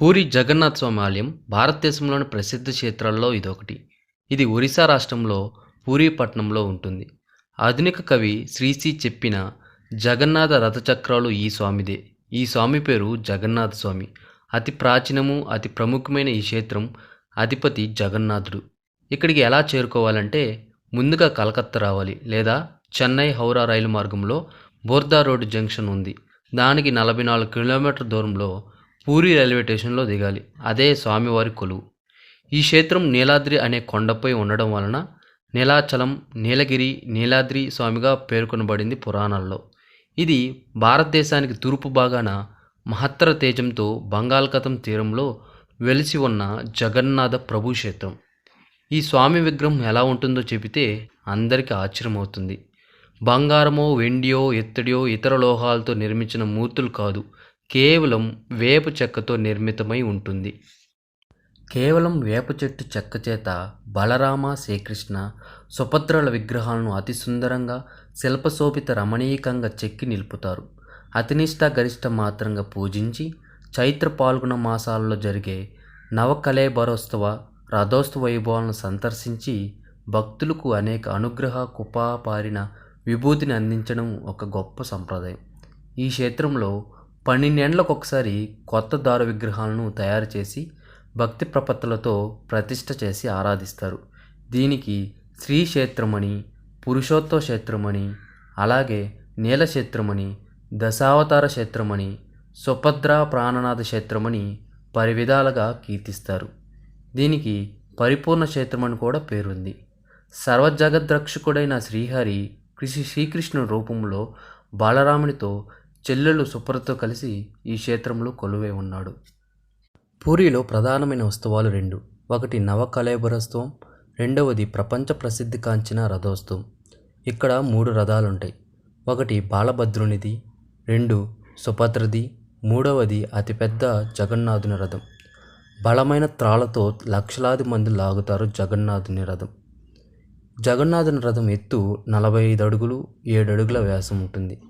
పూరి జగన్నాథ స్వామి ఆలయం భారతదేశంలోని ప్రసిద్ధ క్షేత్రాల్లో ఇదొకటి. ఇది ఒరిస్సా రాష్ట్రంలో పూరి పట్టణంలో ఉంటుంది. ఆధునిక కవి శ్రీశ్రీ చెప్పిన జగన్నాథ రథచక్రాలు ఈ స్వామిదే. ఈ స్వామి పేరు జగన్నాథ స్వామి. అతి ప్రాచీనము అతి ప్రముఖమైన ఈ క్షేత్రం అధిపతి జగన్నాథుడు. ఇక్కడికి ఎలా చేరుకోవాలంటే ముందుగా కలకత్తా రావాలి లేదా చెన్నై హౌరా రైలు మార్గంలో బోర్దా రోడ్ జంక్షన్ ఉంది. దానికి నలభై నాలుగు కిలోమీటర్ దూరంలో పూరి రైల్వే స్టేషన్లో దిగాలి. అదే స్వామివారి కొలువు. ఈ క్షేత్రం నీలాద్రి అనే కొండపై ఉండడం వలన నీలాచలం నీలగిరి నీలాద్రి స్వామిగా పేర్కొనబడింది పురాణాల్లో. ఇది భారతదేశానికి తూర్పు భాగాన మహత్తర తేజంతో బంగాళాఖాతం తీరంలో వెలిసి ఉన్న జగన్నాథ ప్రభు క్షేత్రం. ఈ స్వామి విగ్రహం ఎలా ఉంటుందో చెబితే అందరికీ ఆశ్చర్యమవుతుంది. బంగారమో వెండియో ఎత్తడియో ఇతర లోహాలతో నిర్మించిన మూర్తులు కాదు. కేవలం వేప చెక్కతో నిర్మితమై ఉంటుంది. కేవలం వేప చెట్టు చెక్క చేత బలరామ శ్రీకృష్ణ సుభద్రల విగ్రహాలను అతి సుందరంగా శిల్పశోభిత రమణీయకంగా చెక్కి నిలుపుతారు. అతినిష్ట గరిష్ట మాత్రంగా పూజించి చైత్ర పాల్గొన మాసాలలో జరిగే నవకళేబరోత్సవ రథోత్సవ వైభవాలను సందర్శించి భక్తులకు అనేక అనుగ్రహ కుపాపారిన విభూతిని అందించడం ఒక గొప్ప సంప్రదాయం. ఈ క్షేత్రంలో పన్నెండేండ్లకు ఒకసారి కొత్త దారు విగ్రహాలను తయారు చేసి భక్తి ప్రపత్తులతో ప్రతిష్ట చేసి ఆరాధిస్తారు. దీనికి శ్రీ క్షేత్రమని పురుషోత్వ క్షేత్రమని అలాగే నీల క్షేత్రమని దశావతార క్షేత్రమని సుభద్ర ప్రాణనాథ క్షేత్రమని పరివిధాలుగా కీర్తిస్తారు. దీనికి పరిపూర్ణ క్షేత్రమని కూడా పేరుంది. సర్వజగద్రక్షకుడైన శ్రీహరి కృషి శ్రీకృష్ణుని రూపంలో బాలరామునితో చెల్లెలు సుప్రతో కలిసి ఈ క్షేత్రంలో కొలువై ఉన్నాడు. పూరిలో ప్రధానమైన ఉత్సవాలు రెండు. ఒకటి నవకళేబరోత్సవం రెండవది ప్రపంచ ప్రసిద్ధి కాంచిన రథోత్సవం. ఇక్కడ మూడు రథాలుంటాయి. ఒకటి బాలభద్రునిది రెండు సుభద్రది మూడవది అతిపెద్ద జగన్నాథుని రథం. బలమైన త్రాళ్ళతో లక్షలాది మంది లాగుతారు జగన్నాథుని రథం. జగన్నాథుని రథం ఎత్తు నలభై ఐదు అడుగులు ఏడు అడుగుల వ్యాసం ఉంటుంది.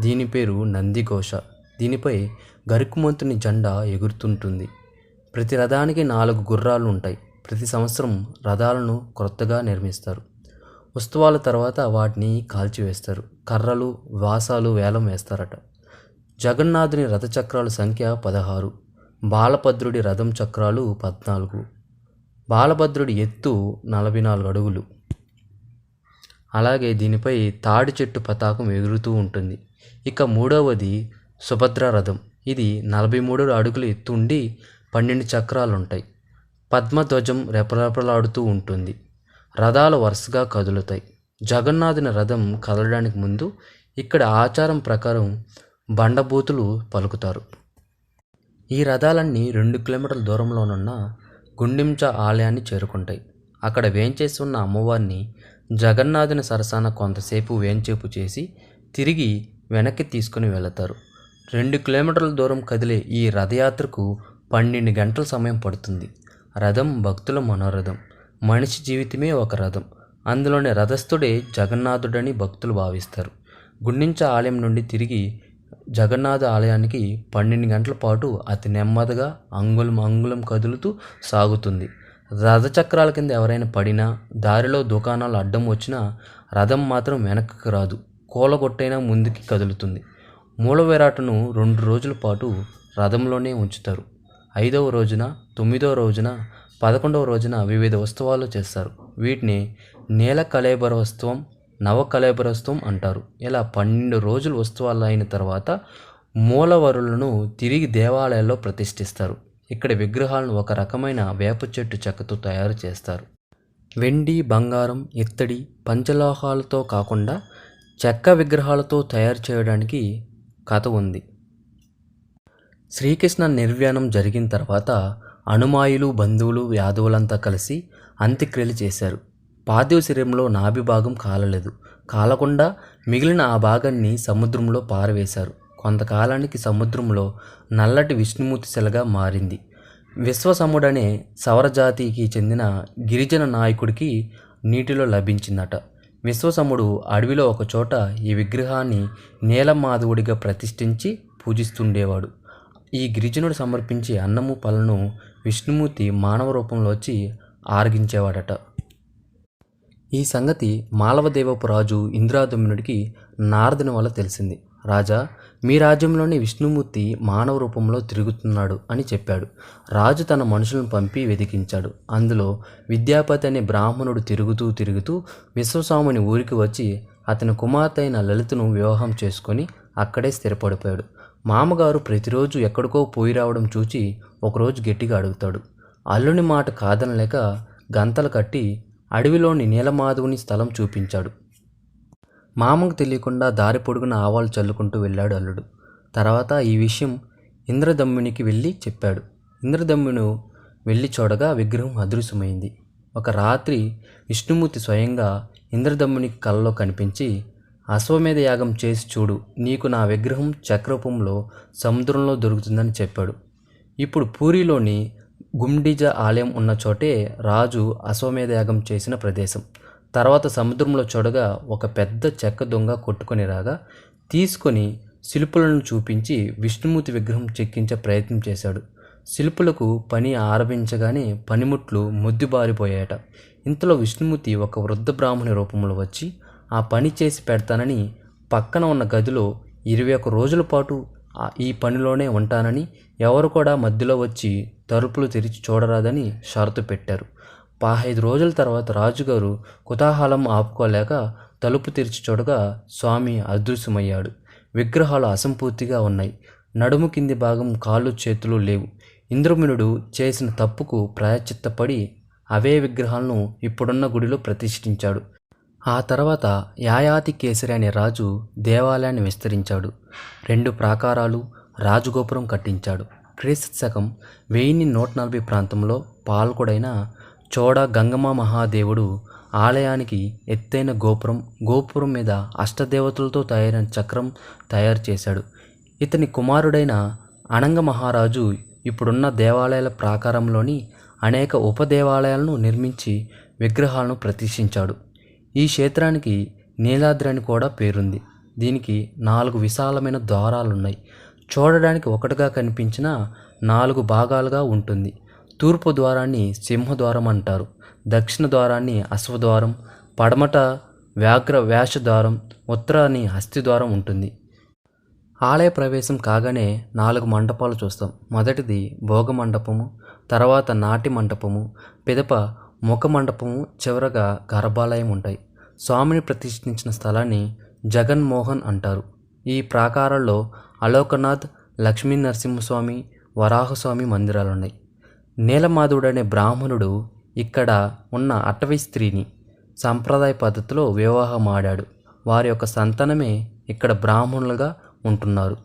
దీని పేరు నందిఘోష. దీనిపై గరుకుమంతుని జెండా ఎగురుతుంటుంది. ప్రతి రథానికి నాలుగు గుర్రాలు ఉంటాయి. ప్రతి సంవత్సరం రథాలను క్రొత్తగా నిర్మిస్తారు. ఉత్సవాల తర్వాత వాటిని కాల్చివేస్తారు. కర్రలు వాసాలు వేలం వేస్తారట. జగన్నాథుని రథచక్రాల సంఖ్య పదహారు. బాలభద్రుడి రథం చక్రాలు పద్నాలుగు. బాలభద్రుడి ఎత్తు నలభై నాలుగు అడుగులు. అలాగే దీనిపై తాడి చెట్టు పతాకం ఎగురుతూ ఉంటుంది. ఇక మూడవది సుభద్ర రథం. ఇది నలభై మూడు అడుగులు ఎత్తు ఉండి పన్నెండు చక్రాలు ఉంటాయి పద్మధ్వజం రెపరెపలాడుతూ ఉంటుంది. రథాలు వరుసగా కదులుతాయి. జగన్నాథుని రథం కదలడానికి ముందు ఇక్కడ ఆచారం ప్రకారం బండబూతులు పలుకుతారు. ఈ రథాలన్నీ రెండు కిలోమీటర్ల దూరంలోనున్న గుండించ ఆలయాన్ని చేరుకుంటాయి. అక్కడ వేంచేసి ఉన్న అమ్మవారిని జగన్నాథుని సరసాన కొంతసేపు వేంచేపు చేసి తిరిగి వెనక్కి తీసుకుని వెళతారు. రెండు కిలోమీటర్ల దూరం కదిలే ఈ రథయాత్రకు పన్నెండు గంటల సమయం పడుతుంది. రథం భక్తుల మనోరథం. మనిషి జీవితమే ఒక రథం. అందులోని రథస్థుడే జగన్నాథుడని భక్తులు భావిస్తారు. గుండించ ఆలయం నుండి తిరిగి జగన్నాథ ఆలయానికి పన్నెండు గంటల పాటు అతి నెమ్మదిగా అంగుళం అంగుళం కదులుతూ సాగుతుంది. రథచక్రాల కింద ఎవరైనా పడినా దారిలో దుకాణాలు అడ్డం వచ్చినా రథం మాత్రం వెనక్కి రాదు. కూలగొట్టైనా ముందుకి కదులుతుంది. మూల విరాటను రెండు రోజుల పాటు రథంలోనే ఉంచుతారు. ఐదవ రోజున తొమ్మిదవ రోజున పదకొండవ రోజున వివిధ ఉత్సవాలు చేస్తారు. వీటిని నీల కళేబరోత్సవం నవ కళేబరోత్సవం అంటారు. ఇలా పన్నెండు రోజులు ఉత్సవాలు అయిన తర్వాత మూలవరులను తిరిగి దేవాలయాల్లో ప్రతిష్ఠిస్తారు. ఇక్కడ విగ్రహాలను ఒక రకమైన వేప చెట్టు చెక్కతో తయారు చేస్తారు. వెండి బంగారం ఇత్తడి పంచలోహాలతో కాకుండా చెక్క విగ్రహాలతో తయారు చేయడానికి కథ ఉంది. శ్రీకృష్ణ నిర్వ్యాణం జరిగిన తర్వాత అనుమాయులు బంధువులు యాదవులంతా కలిసి అంత్యక్రియలు చేశారు. పార్థివ శరీరంలో నాభి భాగం కాలలేదు. కాలకుండా మిగిలిన ఆ భాగాన్ని సముద్రంలో పారవేశారు. కొంతకాలానికి సముద్రంలో నల్లటి విష్ణుమూర్తి శిలగా మారింది. విశ్వసముడనే సవరజాతికి చెందిన గిరిజన నాయకుడికి నీటిలో లభించిందట. విశ్వసముడు అడవిలో ఒకచోట ఈ విగ్రహాన్ని నీలమాధవుడిగా ప్రతిష్ఠించి పూజిస్తుండేవాడు. ఈ గిరిజనుడు సమర్పించే అన్నము పళ్ళను విష్ణుమూర్తి మానవ రూపంలో వచ్చి ఆరగించేవాడట. ఈ సంగతి మాలవదేవపు రాజు ఇంద్రాదమ్యునుడికి నారదుని వల్ల తెలిసింది. రాజా మీ రాజ్యంలోని విష్ణుమూర్తి మానవ రూపంలో తిరుగుతున్నాడు అని చెప్పాడు. రాజు తన మనుషులను పంపి వెతికించాడు అందులో విద్యాపతి అనే బ్రాహ్మణుడు తిరుగుతూ తిరుగుతూ విశ్వస్వాముని ఊరికి వచ్చి అతని కుమార్తె అయిన లలితను వివాహం చేసుకొని అక్కడే స్థిరపడిపోయాడు. మామగారు ప్రతిరోజు ఎక్కడికో పోయి రావడం చూచి ఒకరోజు గట్టిగా అడుగుతాడు. అల్లుని మాట కాదనలేక గంతలు కట్టి అడవిలోని నీలమాధవుని స్థలం చూపించాడు. మామకు తెలియకుండా దారి పొడుగున ఆవాలు చల్లుకుంటూ వెళ్ళాడు అల్లుడు. తర్వాత ఈ విషయం ఇంద్రదమ్మునికి వెళ్ళి చెప్పాడు. ఇంద్రదమ్మును వెళ్ళి చూడగా విగ్రహం అదృశ్యమైంది. ఒక రాత్రి విష్ణుమూర్తి స్వయంగా ఇంద్రదమ్మునికి కలలో కనిపించి అశ్వమేధ యాగం చేసి చూడు నీకు నా విగ్రహం చక్రూపంలో సముద్రంలో దొరుకుతుందని చెప్పాడు. ఇప్పుడు పూరిలోని గుండిజ ఆలయం ఉన్న చోటే రాజు అశ్వమేధ యాగం చేసిన ప్రదేశం. తర్వాత సముద్రంలో చూడగా ఒక పెద్ద చెక్క దొంగ కొట్టుకొని రాగా తీసుకొని శిల్పులను చూపించి విష్ణుమూర్తి విగ్రహం చెక్కించే ప్రయత్నం చేశాడు. శిల్పులకు పని ఆరంభించగానే పనిముట్లు ముద్దుబారిపోయాయట. ఇంతలో విష్ణుమూర్తి ఒక వృద్ధ బ్రాహ్మణి రూపంలో వచ్చి ఆ పని చేసి పెడతానని పక్కన ఉన్న గదిలో ఇరవై ఒక్క రోజుల పాటు ఈ పనిలోనే ఉంటానని ఎవరు కూడా మధ్యలో వచ్చి తలుపులు తెరిచి చూడరాదని షరతు పెట్టారు. పదహైదు రోజుల తర్వాత రాజుగారు కుతూహలం ఆపుకోలేక తలుపు తెరిచి చూడగా స్వామి అదృశ్యమయ్యాడు. విగ్రహాలు అసంపూర్తిగా ఉన్నాయి. నడుము కింది భాగం కాళ్ళు చేతులు లేవు. ఇంద్రమునుడు చేసిన తప్పుకు ప్రాయశ్చిత్తపడి అవే విగ్రహాలను ఇప్పుడున్న గుడిలో ప్రతిష్ఠించాడు. ఆ తర్వాత యాయాతి కేసరి అనే రాజు దేవాలయాన్ని విస్తరించాడు. రెండు ప్రాకారాలు రాజగోపురం కట్టించాడు. క్రీస్తు శకం వెయ్యిన్ని నూట నలభై ప్రాంతంలో పాల్కుడైన చోడ గంగమ్మ మహాదేవుడు ఆలయానికి ఎత్తైన గోపురం గోపురం మీద అష్టదేవతలతో తయారైన చక్రం తయారు చేశాడు. ఇతని కుమారుడైన అనంగ మహారాజు ఇప్పుడున్న దేవాలయాల ప్రాకారంలోని అనేక ఉపదేవాలయాలను నిర్మించి విగ్రహాలను ప్రతిష్ఠించాడు. ఈ క్షేత్రానికి నీలాద్రి అని కూడా పేరుంది. దీనికి నాలుగు విశాలమైన ద్వారాలున్నాయి. చూడడానికి ఒకటిగా కనిపించిన నాలుగు భాగాలుగా ఉంటుంది. తూర్పు ద్వారాన్ని సింహద్వారం అంటారు. దక్షిణ ద్వారాన్ని అశ్వద్వారం పడమట వ్యాఘ్ర వ్యాసద్వారం ఉత్తరాన్ని హస్తిద్వారం ఉంటుంది. ఆలయ ప్రవేశం కాగానే నాలుగు మండపాలు చూస్తాం. మొదటిది భోగ మండపము తర్వాత నాటి మండపము పిదప ముఖ మండపము చివరగా గర్భాలయం ఉంటాయి. స్వామిని ప్రతిష్ఠించిన స్థలాన్ని జగన్మోహన్ అంటారు. ఈ ప్రాకారాల్లో అలోకనాథ్ లక్ష్మీ నరసింహస్వామి వరాహస్వామి మందిరాలు ఉన్నాయి నీలమాధవుడు అనే బ్రాహ్మణుడు ఇక్కడ ఉన్న అటవీ స్త్రీని సాంప్రదాయ పద్ధతిలో వివాహం ఆడాడు వారి యొక్క సంతానమే ఇక్కడ బ్రాహ్మణులుగా ఉంటున్నారు.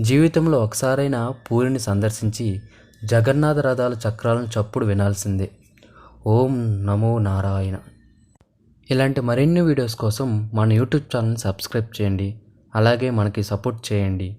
జీవితంలో ఒకసారైనా పూరిని సందర్శించి జగన్నాథ రథాల చక్రాలను చప్పుడు వినాల్సిందే. ఓం నమో నారాయణ. ఇలాంటి మరిన్ని వీడియోస్ కోసం మన యూట్యూబ్ ఛానల్ని సబ్స్క్రైబ్ చేయండి. అలాగే మనకి సపోర్ట్ చేయండి.